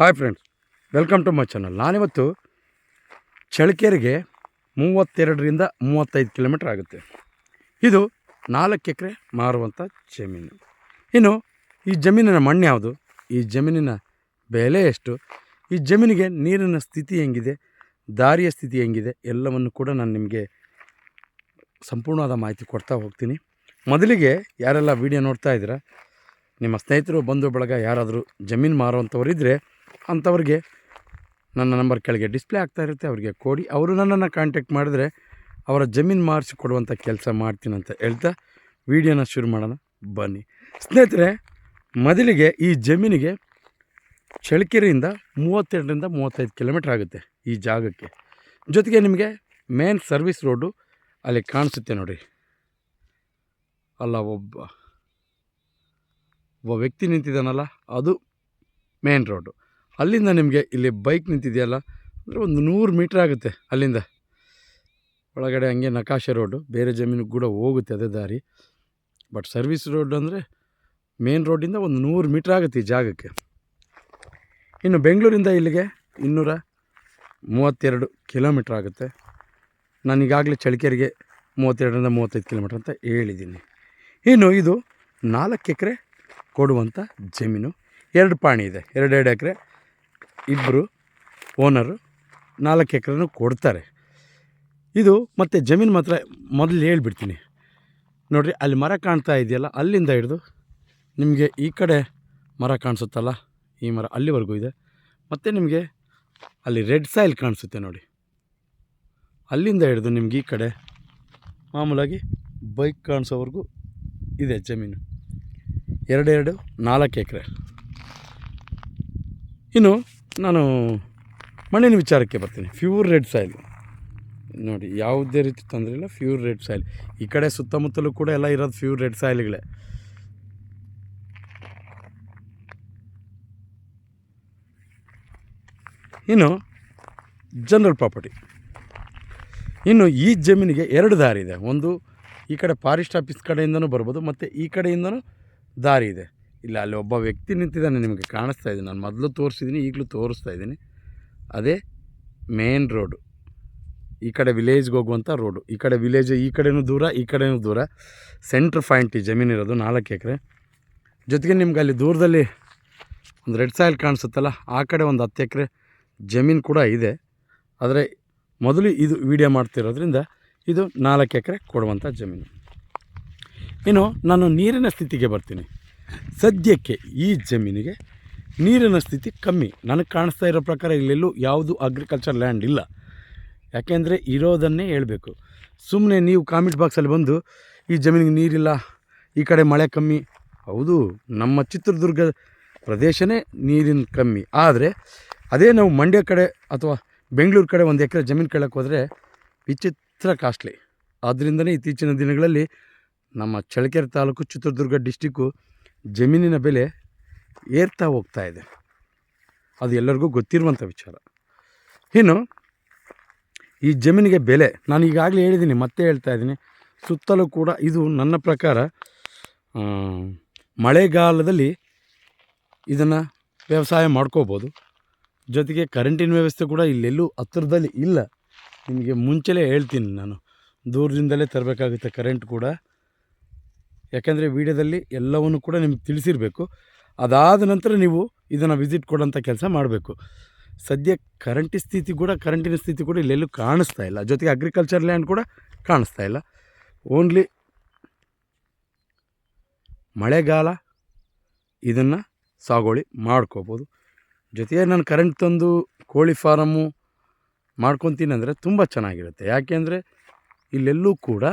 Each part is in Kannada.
Hi friends welcome to my channel ನಾನಿವತ್ತು ಚಳ್ಳಕೆರೆಗೆ ಮೂವತ್ತೆರಡರಿಂದ ಮೂವತ್ತೈದು ಕಿಲೋಮೀಟ್ರ್ ಆಗುತ್ತೆ. ಇದು ನಾಲ್ಕು ಎಕರೆ ಮಾರುವಂಥ ಜಮೀನು. ಇನ್ನು ಈ ಜಮೀನಿನ ಮಣ್ಣು ಯಾವುದು? ಈ ಜಮೀನಿನ ಬೆಲೆ ಎಷ್ಟು? ಈ ಜಮೀನಿಗೆ ನೀರಿನ ಸ್ಥಿತಿ ಹೆಂಗಿದೆ? ದಾರಿಯ ಸ್ಥಿತಿ ಹೆಂಗಿದೆ? ಎಲ್ಲವನ್ನು ಕೂಡ ನಾನು ನಿಮಗೆ ಸಂಪೂರ್ಣವಾದ ಮಾಹಿತಿ ಕೊಡ್ತಾ ಹೋಗ್ತೀನಿ. ಮೊದಲಿಗೆ ಯಾರೆಲ್ಲ ವೀಡಿಯೋ ನೋಡ್ತಾ ಇದ್ದೀರಾ, ನಿಮ್ಮ ಸ್ನೇಹಿತರು, ಬಂಧು, ಬಳಗ ಯಾರಾದರೂ ಜಮೀನು ಮಾರುವಂಥವ್ರಿದ್ದರೆ ಅಂಥವ್ರಿಗೆ ನನ್ನ ನಂಬರ್ ಕೆಳಗೆ ಡಿಸ್ಪ್ಲೇ ಆಗ್ತಾ ಇರುತ್ತೆ, ಅವರಿಗೆ ಕೊಡಿ. ಅವರು ನನ್ನನ್ನು ಕಾಂಟ್ಯಾಕ್ಟ್ ಮಾಡಿದ್ರೆ ಅವರ ಜಮೀನು ಮಾರಿಸಿ ಕೊಡುವಂಥ ಕೆಲಸ ಮಾಡ್ತೀನಿ ಅಂತ ಹೇಳ್ತಾ ವೀಡಿಯೋನ ಶುರು ಮಾಡೋಣ. ಬನ್ನಿ. ಸ್ನೇಹಿತರೆ, ಮೊದಲಿಗೆ ಈ ಜಮೀನಿಗೆ ಚಳ್ಳಕೆರೆಯಿಂದ ಮೂವತ್ತೆರಡರಿಂದ ಮೂವತ್ತೈದು ಕಿಲೋಮೀಟ್ರ್ ಆಗುತ್ತೆ ಈ ಜಾಗಕ್ಕೆ. ಜೊತೆಗೆ ನಿಮಗೆ ಮೇನ್ ಸರ್ವಿಸ್ ರೋಡು ಅಲ್ಲಿ ಕಾಣಿಸುತ್ತೆ ನೋಡಿ. ಅಲ್ಲ, ಒಬ್ಬ ಒಬ್ಬ ವ್ಯಕ್ತಿ ನಿಂತಿದ್ದಾನಲ್ಲ, ಅದು ಮೇನ್ ರೋಡು ಅಲ್ಲಿಂದ ನಿಮಗೆ ಇಲ್ಲಿ ಬೈಕ್ ನಿಂತಿದೆಯಲ್ಲ? ಅಂದರೆ ಒಂದು ನೂರು ಮೀಟ್ರ್ ಆಗುತ್ತೆ ಅಲ್ಲಿಂದ. ಒಳಗಡೆ ಹಂಗೆ ನಕಾಶೆ ರೋಡು, ಬೇರೆ ಜಮೀನಿಗೆ ಕೂಡ ಹೋಗುತ್ತೆ ಅದೇ ದಾರಿ. ಬಟ್ ಸರ್ವಿಸ್ ರೋಡ್ ಅಂದರೆ ಮೇನ್ ರೋಡಿಂದ ಒಂದು ನೂರು ಮೀಟ್ರ್ ಆಗುತ್ತೆ ಈ ಜಾಗಕ್ಕೆ. ಇನ್ನು ಬೆಂಗಳೂರಿಂದ ಇಲ್ಲಿಗೆ ಇನ್ನೂರ ಮೂವತ್ತೆರಡು ಕಿಲೋಮೀಟ್ರ್ ಆಗುತ್ತೆ. ನಾನು ಈಗಾಗಲೇ ಚಳಿಕೆರೆಗೆ ಮೂವತ್ತೆರಡರಿಂದ ಮೂವತ್ತೈದು ಕಿಲೋಮೀಟ್ರ್ ಅಂತ ಹೇಳಿದ್ದೀನಿ. ಇನ್ನು ಇದು ನಾಲ್ಕು ಎಕರೆ ಕೊಡುವಂಥ ಜಮೀನು. ಎರಡು ಪಾಣಿ ಇದೆ, ಎರಡೆರಡು ಎಕರೆ ಇಬ್ಬರು ಓನರು ನಾಲ್ಕು ಎಕರೆನೂ ಕೊಡ್ತಾರೆ. ಇದು ಮತ್ತು ಜಮೀನು ಮಾತ್ರ ಮೊದಲು ಹೇಳಿಬಿಡ್ತೀನಿ. ನೋಡಿರಿ, ಅಲ್ಲಿ ಮರ ಕಾಣ್ತಾ ಇದೆಯಲ್ಲ, ಅಲ್ಲಿಂದ ಹಿಡಿದು ನಿಮಗೆ ಈ ಕಡೆ ಮರ ಕಾಣಿಸುತ್ತಲ್ಲ, ಈ ಮರ ಅಲ್ಲಿವರೆಗೂ ಇದೆ. ಮತ್ತು ನಿಮಗೆ ಅಲ್ಲಿ ರೆಡ್ ಸಾಯಿಲ್ ಕಾಣಿಸುತ್ತೆ ನೋಡಿ. ಅಲ್ಲಿಂದ ಹಿಡಿದು ನಿಮ್ಗೆ ಈ ಕಡೆ ಮಾಮೂಲಾಗಿ ಬೈಕ್ ಕಾಣಿಸೋವರೆಗೂ ಇದೆ ಜಮೀನು. ಎರಡೆರಡು ನಾಲ್ಕು ಎಕರೆ. ಇನ್ನು ನಾನು ಮಣ್ಣಿನ ವಿಚಾರಕ್ಕೆ ಬರ್ತೀನಿ. ಫ್ಯೂರ್ ರೆಡ್ ಸಾಯಿಲ್ ನೋಡಿ, ಯಾವುದೇ ರೀತಿ ತೊಂದರೆ ಇಲ್ಲ ಫ್ಯೂರ್ ರೆಡ್ ಸಾಯಿಲ್ ಈ ಕಡೆ ಸುತ್ತಮುತ್ತಲೂ ಕೂಡ ಎಲ್ಲ ಇರೋದು ಫ್ಯೂರ್ ರೆಡ್ ಸಾಯಿಲ್ಗಳೇ ಇನ್ನು ಜನರಲ್ ಪ್ರಾಪರ್ಟಿ ಇನ್ನು ಈ ಜಮೀನಿಗೆ ಎರಡು ದಾರಿ ಇದೆ. ಒಂದು ಈ ಕಡೆ ಫಾರೆಸ್ಟ್ ಆಫೀಸ್ ಕಡೆಯಿಂದನೂ ಬರ್ಬೋದು, ಮತ್ತು ಈ ಕಡೆಯಿಂದನೂ ದಾರಿ ಇದೆ. ಇಲ್ಲ, ಅಲ್ಲಿ ಒಬ್ಬ ವ್ಯಕ್ತಿ ನಿಂತಿದ್ದಾನೆ ನಿಮಗೆ ಕಾಣಿಸ್ತಾ ಇದೆ. ನಾನು ಮೊದಲು ತೋರಿಸಿದ್ದೀನಿ ಈಗಲೂ ತೋರಿಸ್ತಾ ಇದ್ದೀನಿ. ಅದೇ ಮೇನ್ ರೋಡು ಈ ಕಡೆ ವಿಲೇಜ್ಗೆ ಹೋಗುವಂಥ ರೋಡು ಈ ಕಡೆ ವಿಲೇಜ್ ಈ ಕಡೆಯೂ ದೂರ, ಈ ಕಡೆಯೂ ದೂರ. ಸೆಂಟ್ರ್ ಪಾಯಿಂಟ್ ಜಮೀನು ಇರೋದು ನಾಲ್ಕು ಎಕರೆ. ಜೊತೆಗೆ ನಿಮ್ಗೆ ಅಲ್ಲಿ ದೂರದಲ್ಲಿ ಒಂದು ರೆಡ್ ಸಾಯಿಲ್ ಕಾಣಿಸುತ್ತಲ್ಲ, ಆ ಕಡೆ ಒಂದು ಹತ್ತು ಎಕರೆ ಜಮೀನು ಕೂಡ ಇದೆ. ಆದರೆ ಮೊದಲು ಇದು ವಿಡಿಯೋ ಮಾಡ್ತಿರೋದ್ರಿಂದ ಇದು ನಾಲ್ಕು ಎಕರೆ ಕೊಡುವಂಥ ಜಮೀನು. ಇನ್ನು ನಾನು ನೀರಿನ ಸ್ಥಿತಿಗೆ ಬರ್ತೀನಿ. ಸದ್ಯಕ್ಕೆ ಈ ಜಮೀನಿಗೆ ನೀರಿನ ಸ್ಥಿತಿ ಕಮ್ಮಿ. ನನಗೆ ಕಾಣಿಸ್ತಾ ಇರೋ ಪ್ರಕಾರ ಇಲ್ಲೆಲ್ಲೂ ಯಾವುದು ಅಗ್ರಿಕಲ್ಚರ್ ಲ್ಯಾಂಡ್ ಇಲ್ಲ. ಯಾಕೆಂದರೆ ಇರೋದನ್ನೇ ಹೇಳಬೇಕು. ಸುಮ್ಮನೆ ನೀವು ಕಾಮೆಂಟ್ ಬಾಕ್ಸಲ್ಲಿ ಬಂದು, ಈ ಜಮೀನಿಗೆ ನೀರಿಲ್ಲ, ಈ ಕಡೆ ಮಳೆ ಕಮ್ಮಿ. ಹೌದು, ನಮ್ಮ ಚಿತ್ರದುರ್ಗ ಪ್ರದೇಶನೇ ನೀರಿನ ಕಮ್ಮಿ. ಆದರೆ ಅದೇ ನಾವು ಮಂಡ್ಯ ಕಡೆ ಅಥವಾ ಬೆಂಗಳೂರು ಕಡೆ ಒಂದು ಎಕರೆ ಜಮೀನು ಕೇಳಕ್ಕೆ ಹೋದರೆ ವಿಚಿತ್ರ ಕಾಸ್ಟ್ಲಿ. ಆದ್ದರಿಂದನೇ ಇತ್ತೀಚಿನ ದಿನಗಳಲ್ಲಿ ನಮ್ಮ ಚಳ್ಳಕೆರೆ ತಾಲೂಕು ಚಿತ್ರದುರ್ಗ ಡಿಸ್ಟಿಕ್ಕು ಜಮೀನಿನ ಬೆಲೆ ಏರ್ತಾ ಹೋಗ್ತಾ ಇದೆ. ಅದು ಎಲ್ಲರಿಗೂ ಗೊತ್ತಿರುವಂಥ ವಿಚಾರ. ಇನ್ನು ಈ ಜಮೀನಿಗೆ ಬೆಲೆ, ನಾನು ಈಗಾಗಲೇ ಹೇಳಿದ್ದೀನಿ, ಮತ್ತೆ ಹೇಳ್ತಾ ಇದ್ದೀನಿ. ಸುತ್ತಲೂ ಕೂಡ ಇದು ನನ್ನ ಪ್ರಕಾರ ಮಳೆಗಾಲದಲ್ಲಿ ಇದನ್ನು ವ್ಯವಸಾಯ ಮಾಡ್ಕೋಬೋದು. ಜೊತೆಗೆ ಕರೆಂಟಿನ ವ್ಯವಸ್ಥೆ ಕೂಡ ಇಲ್ಲೆಲ್ಲೂ ಹತ್ತಿರದಲ್ಲಿ ಇಲ್ಲ. ನಿಮಗೆ ಮುಂಚೆಲೇ ಹೇಳ್ತೀನಿ ನಾನು. ದೂರದಿಂದಲೇ ತರಬೇಕಾಗುತ್ತೆ ಕರೆಂಟ್ ಕೂಡ. ಯಾಕೆಂದರೆ ವೀಡಿಯೋದಲ್ಲಿ ಎಲ್ಲವನ್ನು ಕೂಡ ನಿಮ್ಗೆ ತಿಳಿಸಿರಬೇಕು. ಅದಾದ ನಂತರ ನೀವು ಇದನ್ನು ವಿಸಿಟ್ ಕೊಡೋಂಥ ಕೆಲಸ ಮಾಡಬೇಕು. ಸದ್ಯ ಕರೆಂಟ್ ಸ್ಥಿತಿ ಕೂಡ ಕರೆಂಟಿನ ಸ್ಥಿತಿ ಕೂಡ ಇಲ್ಲೆಲ್ಲೂ ಕಾಣಿಸ್ತಾ ಇಲ್ಲ. ಜೊತೆಗೆ ಅಗ್ರಿಕಲ್ಚರ್ ಲ್ಯಾಂಡ್ ಕೂಡ ಕಾಣಿಸ್ತಾ ಇಲ್ಲ. ಓನ್ಲಿ ಮಳೆಗಾಲ ಇದನ್ನು ಸಾಗುವಳಿ ಮಾಡ್ಕೋಬೋದು. ಜೊತೆಗೆ ನಾನು ಕರೆಂಟ್ ತಂದು ಕೋಳಿ ಫಾರಮ್ಮು ಮಾಡ್ಕೊತೀನಿ ಅಂದರೆ ತುಂಬ ಚೆನ್ನಾಗಿರುತ್ತೆ. ಯಾಕೆಂದರೆ ಇಲ್ಲೆಲ್ಲೂ ಕೂಡ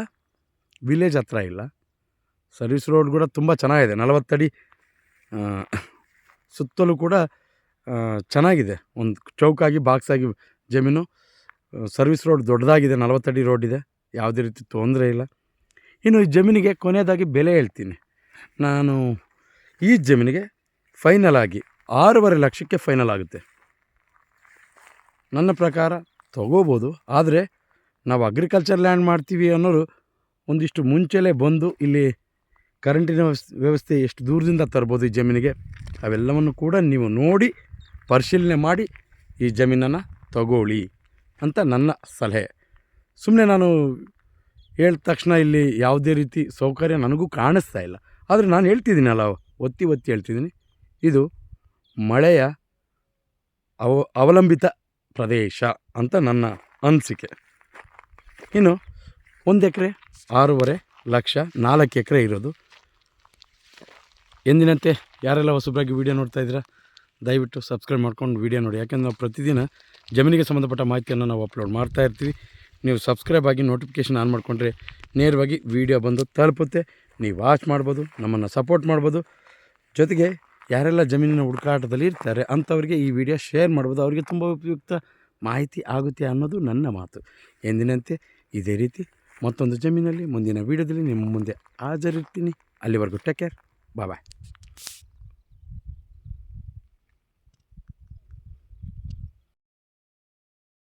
ವಿಲೇಜ್ ಹತ್ರ ಇಲ್ಲ. ಸರ್ವಿಸ್ ರೋಡ್ ಕೂಡ ತುಂಬ ಚೆನ್ನಾಗಿದೆ. ನಲವತ್ತಡಿ ಸುತ್ತಲೂ ಕೂಡ ಚೆನ್ನಾಗಿದೆ. ಒಂದು ಚೌಕಾಗಿ, ಬಾಕ್ಸಾಗಿ ಜಮೀನು. ಸರ್ವಿಸ್ ರೋಡ್ ದೊಡ್ಡದಾಗಿದೆ. ನಲವತ್ತಡಿ ರೋಡ್ ಇದೆ. ಯಾವುದೇ ರೀತಿ ತೊಂದರೆ ಇಲ್ಲ. ಇನ್ನು ಈ ಜಮೀನಿಗೆ ಕೊನೆಯದಾಗಿ ಬೆಲೆ ಹೇಳ್ತೀನಿ. ನಾನು ಈ ಜಮೀನಿಗೆ ಫೈನಲ್ ಆಗಿ ಆರೂವರೆ ಲಕ್ಷಕ್ಕೆ ಫೈನಲ್ ಆಗುತ್ತೆ. ನನ್ನ ಪ್ರಕಾರ ತಗೋಬೋದು. ಆದರೆ ನಾವು ಅಗ್ರಿಕಲ್ಚರ್ ಲ್ಯಾಂಡ್ ಮಾಡ್ತೀವಿ ಅನ್ನೋರು ಒಂದಿಷ್ಟು ಮುಂಚೆಲೇ ಬಂದು ಇಲ್ಲಿ ಕರೆಂಟಿನ ವ್ಯವಸ್- ವ್ಯವಸ್ಥೆ ಎಷ್ಟು ದೂರದಿಂದ ತರ್ಬೋದು ಈ ಜಮೀನಿಗೆ, ಅವೆಲ್ಲವನ್ನು ಕೂಡ ನೀವು ನೋಡಿ ಪರಿಶೀಲನೆ ಮಾಡಿ ಈ ಜಮೀನನ್ನು ತಗೊಳ್ಳಿ ಅಂತ ನನ್ನ ಸಲಹೆ. ಸುಮ್ಮನೆ ನಾನು ಹೇಳಿದ ತಕ್ಷಣ ಇಲ್ಲಿ ಯಾವುದೇ ರೀತಿ ಸೌಕರ್ಯ ನನಗೂ ಕಾಣಿಸ್ತಾ ಇಲ್ಲ. ಆದರೆ ನಾನು ಹೇಳ್ತಿದ್ದೀನಲ್ಲ, ಒತ್ತಿ ಒತ್ತಿ ಹೇಳ್ತಿದ್ದೀನಿ. ಇದು ಮಳೆಯ ಅವ, ಅವಲಂಬಿತ ಪ್ರದೇಶ ಅಂತ ನನ್ನ ಅನಿಸಿಕೆ. ಇನ್ನು ಒಂದು ಎಕರೆ, ಆರೂವರೆ ಲಕ್ಷ ನಾಲ್ಕು ಎಕರೆ ಇರೋದು. ಎಂದಿನಂತೆ ಯಾರೆಲ್ಲ ಹೊಸಬ್ರಾಗಿ ವೀಡಿಯೋ ನೋಡ್ತಾ ಇದ್ದೀರಾ, ದಯವಿಟ್ಟು ಸಬ್ಸ್ಕ್ರೈಬ್ ಮಾಡ್ಕೊಂಡು ವೀಡಿಯೋ ನೋಡಿ. ಯಾಕೆಂದ್ರೆ ನಾವು ಪ್ರತಿದಿನ ಜಮೀನಿಗೆ ಸಂಬಂಧಪಟ್ಟ ಮಾಹಿತಿಯನ್ನು ನಾವು ಅಪ್ಲೋಡ್ ಮಾಡ್ತಾ ಇರ್ತೀವಿ. ನೀವು ಸಬ್ಸ್ಕ್ರೈಬ್ ಆಗಿ ನೋಟಿಫಿಕೇಷನ್ ಆನ್ ಮಾಡಿಕೊಂಡ್ರೆ ನೇರವಾಗಿ ವೀಡಿಯೋ ಬಂದು ತಲುಪುತ್ತೆ. ನೀವು ವಾಚ್ ಮಾಡ್ಬೋದು, ನಮ್ಮನ್ನು ಸಪೋರ್ಟ್ ಮಾಡ್ಬೋದು. ಜೊತೆಗೆ ಯಾರೆಲ್ಲ ಜಮೀನಿನ ಹುಡುಕಾಟದಲ್ಲಿ ಇರ್ತಾರೆ, ಅಂಥವ್ರಿಗೆ ಈ ವಿಡಿಯೋ ಶೇರ್ ಮಾಡ್ಬೋದು. ಅವರಿಗೆ ತುಂಬ ಉಪಯುಕ್ತ ಮಾಹಿತಿ ಆಗುತ್ತೆ ಅನ್ನೋದು ನನ್ನ ಮಾತು. ಎಂದಿನಂತೆ ಇದೇ ರೀತಿ ಮತ್ತೊಂದು ಜಮೀನಲ್ಲಿ ಮುಂದಿನ ವೀಡಿಯೋದಲ್ಲಿ ನಿಮ್ಮ ಮುಂದೆ ಹಾಜರಿರ್ತೀನಿ. ಅಲ್ಲಿವರೆಗೂ ಟೇಕ್ ಕೇರ್ Bye bye.